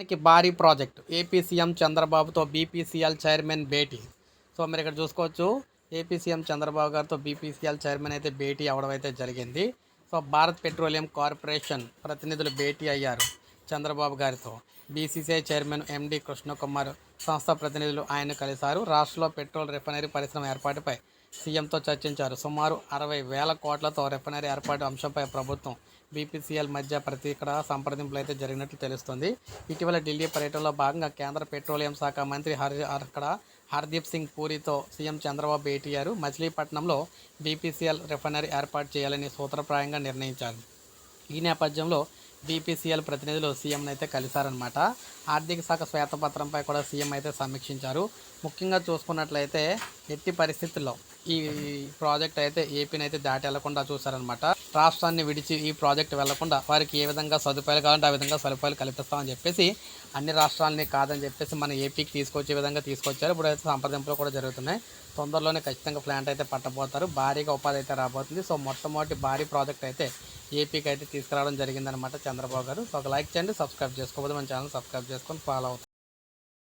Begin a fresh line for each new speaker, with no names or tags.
రాష్ట్రానికి భారీ project. AP CM చంద్రబాబుతో బీపీసీఎల్ చైర్మన్ భేటీ. సో మీరు ఇక్కడ చూసుకోవచ్చు ఏపీ సీఎం చంద్రబాబు గారితో బీపీసీఎల్ చైర్మన్ అయితే భేటీ అవడం అయితే జరిగింది. సో భారత్ పెట్రోలియం కార్పొరేషన్ ప్రతినిధులు భేటీ అయ్యారు చంద్రబాబు గారితో. బీసీసీఐ చైర్మన్ ఎండి కృష్ణకుమార్ సంస్థ ప్రతినిధులు ఆయన కలిశారు. రాష్ట్రంలో పెట్రోల్ రిఫైనరీ పరిశ్రమ ఏర్పాటుపై సీఎంతో చర్చించారు. సుమారు అరవై వేల కోట్లతో రిఫైనరీ ఏర్పాటు అంశంపై ప్రభుత్వం బీపీసీఎల్ మధ్య ప్రతి ఇక్కడ సంప్రదింపులు అయితే జరిగినట్లు తెలుస్తుంది. ఇటీవల ఢిల్లీ పర్యటనలో భాగంగా కేంద్ర పెట్రోలియం శాఖ మంత్రి హర్ అక్కడ హర్దీప్ సింగ్ పూరితో సీఎం చంద్రబాబు భేటీయారు మచిలీపట్నంలో బీపీసీఎల్ రిఫైనరీ ఏర్పాటు చేయాలని సూత్రప్రాయంగా నిర్ణయించారు. ఈ నేపథ్యంలో బీపీసీఎల్ ప్రతినిధులు సీఎంను అయితే కలిశారనమాట ఆర్థిక శాఖ శ్వేతపత్రంపై కూడా సీఎం అయితే సమీక్షించారు. ముఖ్యంగా చూసుకున్నట్లయితే ఎట్టి పరిస్థితుల్లో ఈ ప్రాజెక్ట్ అయితే ఏపీని అయితే దాటి వెళ్ళకుండా చూశారనమాట రాష్ట్రాన్ని విడిచి ఈ ప్రాజెక్ట్ వెళ్ళకుండా వారికి ఏ విధంగా సదుపాయాలు కావాలంటే ఆ విధంగా సదుపాయాలు కల్పిస్తామని చెప్పేసి అన్ని రాష్ట్రాలని కాదని చెప్పేసి మన ఏపీకి తీసుకొచ్చే విధంగా తీసుకొచ్చారు. ఇప్పుడు అయితే సంప్రదింపులు కూడా జరుగుతున్నాయి. తొందరలోనే ఖచ్చితంగా ప్లాంట్ అయితే పట్టబోతారు. భారీగా ఉపాధి అయితే రాబోతుంది. సో మొట్టమొదటి భారీ ప్రాజెక్ట్ అయితే ఏపీకి అయితే తీసుకురావడం జరిగిందనమాట చంద్రబాబు గారు. సో ఒక లైక్ చేయండి సబ్స్క్రైబ్ చేసుకోకపోతే మన ఛానల్ సబ్స్క్రైబ్ చేసుకొని ఫాలో అవుతుంది